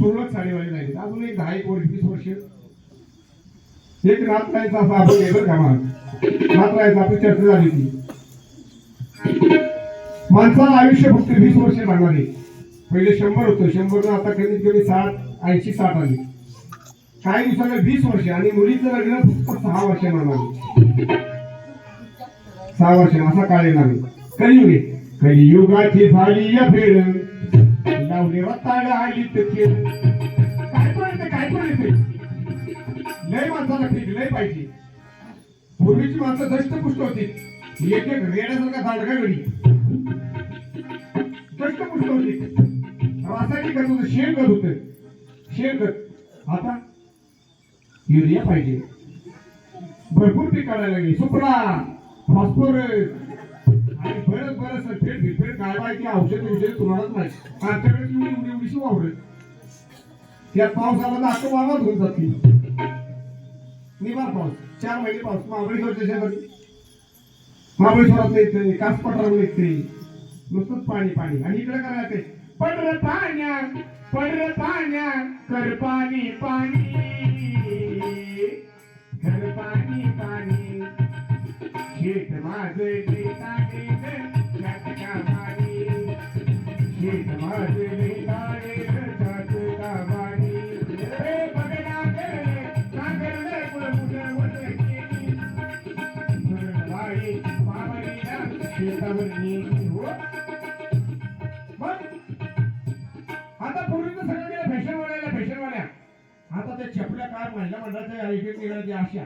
तुरळक साडेवाडी नाही. अजून एक दहा एक वर्ष वीस वर्ष. एक नातरायचा असा आपण गेलो का मग नातरायचा आपली चर्चा झाली ती. माणसाला आयुष्य फक्त वीस वर्ष लागणार आहे. पहिले शंभर होतं. शंभर आता कमीत कमी साठ ऐंशी साठ आली. काही दिवसाला वीस वर्ष आणि मुलीचं लग्न फक्त सहा वर्ष लागणार सहा वर्ष. असा काळ येणार कलियुगे कलियुगाची झाली या फेड लावले रताळ आली ते काय पण येते काय पण येते लय माणसाला ठीक लय पाहिजे. पूर्वीची माणसं दष्टपुष्ट होती. एक एक रेड्यासारखा दांडगा गडी दष्टपुष्ट होती. रासायनिक खत होतं शेण खत होतं. शेण खत. आता युरिया पाहिजे. भरपूर पीक काढायला लागली. Super phosphorus. आणि बरंच बरंच सल्फेट बिल्फेट काय माहिती औषध विषय तुम्हालाच माहिती आमच्याकडे एवढी एवढी एवढीशी वावरत त्यात पावसाला आला वावत होऊन जाते. निवार पाऊस. चार महिने पाऊस. महाबळेश्वरच्या शेजारी महाबळेश्वरात येते कास पठारावर येते नुसतंच पाणी पाणी. आणि इकडे काय राहते? पडर पाण्या पडर पाण्या कर पाणी पाणी. कर पाणी पाणी. शेत माझे आता पूर्वीचं सगळं गेलं फॅशनवाल्याला फॅशनवाल्या आता त्या चपल्या काय महिला मंडळाच्या एक एक निघाल्या आशा